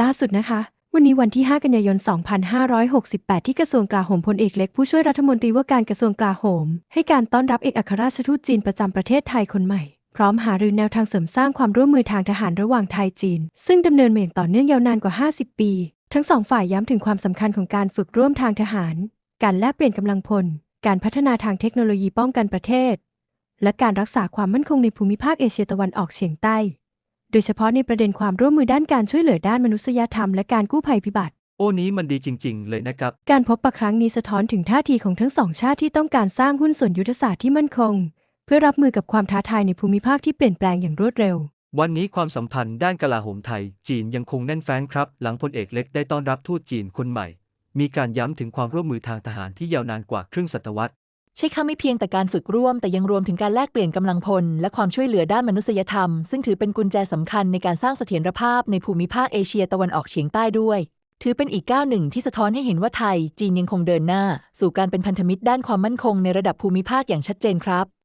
ล่าสุดนะคะ วันนี้วันที่ 5 กันยายน 2568 ที่กระทรวงกลาโหมพลเอกเล็กผู้ช่วยรัฐมนตรีว่าการกระทรวงกลาโหม ให้การต้อนรับเอกอัครราชทูตจีนประจำประเทศไทยคนใหม่ พร้อมหารือแนวทางเสริมสร้างความร่วมมือทางทหารระหว่างไทยจีน ซึ่งดำเนินมาอย่างต่อเนื่องยาวนานกว่า 50 ปี ทั้งสองฝ่ายย้ำถึงความสำคัญของการฝึกร่วมทางทหาร การแลกเปลี่ยนกำลังพล การพัฒนาทางเทคโนโลยีป้องกันประเทศ และการรักษาความมั่นคงในภูมิภาคเอเชียตะวันออกเฉียงใต้ โดยเฉพาะในประเด็นความร่วมมือด้านการช่วยเหลือด้านมนุษยธรรมและการกู้ภัยพิบัติ โอ้นี้มันดีจริง ๆ เลยนะครับ การพบปะครั้งนี้สะท้อนถึงท่าทีของทั้งสองชาติที่ต้องการสร้างหุ้นส่วนยุทธศาสตร์ที่มั่นคง เพื่อรับมือกับความท้าทายในภูมิภาคที่เปลี่ยนแปลงอย่างรวดเร็ว วันนี้ความสัมพันธ์ด้านกลาโหมไทย จีนยังคงแน่นแฟ้นครับ หลังพลเอกเล็กได้ต้อนรับทูตจีนคนใหม่ มีการย้ำถึงความร่วมมือทางทหารที่ยาวนานกว่าครึ่งศตวรรษ ใช่ค่ะไม่เพียงแต่การฝึกร่วม แต่ยังรวมถึงการแลกเปลี่ยนกำลังพล และความช่วยเหลือด้านมนุษยธรรม ซึ่งถือเป็นกุญแจสำคัญในการสร้างเสถียรภาพในภูมิภาคเอเชียตะวันออกเฉียงใต้ด้วย ถือเป็นอีกก้าวหนึ่งที่สะท้อนให้เห็นว่าไทย จีนยังคงเดินหน้า สู่การเป็นพันธมิตรด้านความมั่นคงในระดับภูมิภาคอย่างชัดเจนครับ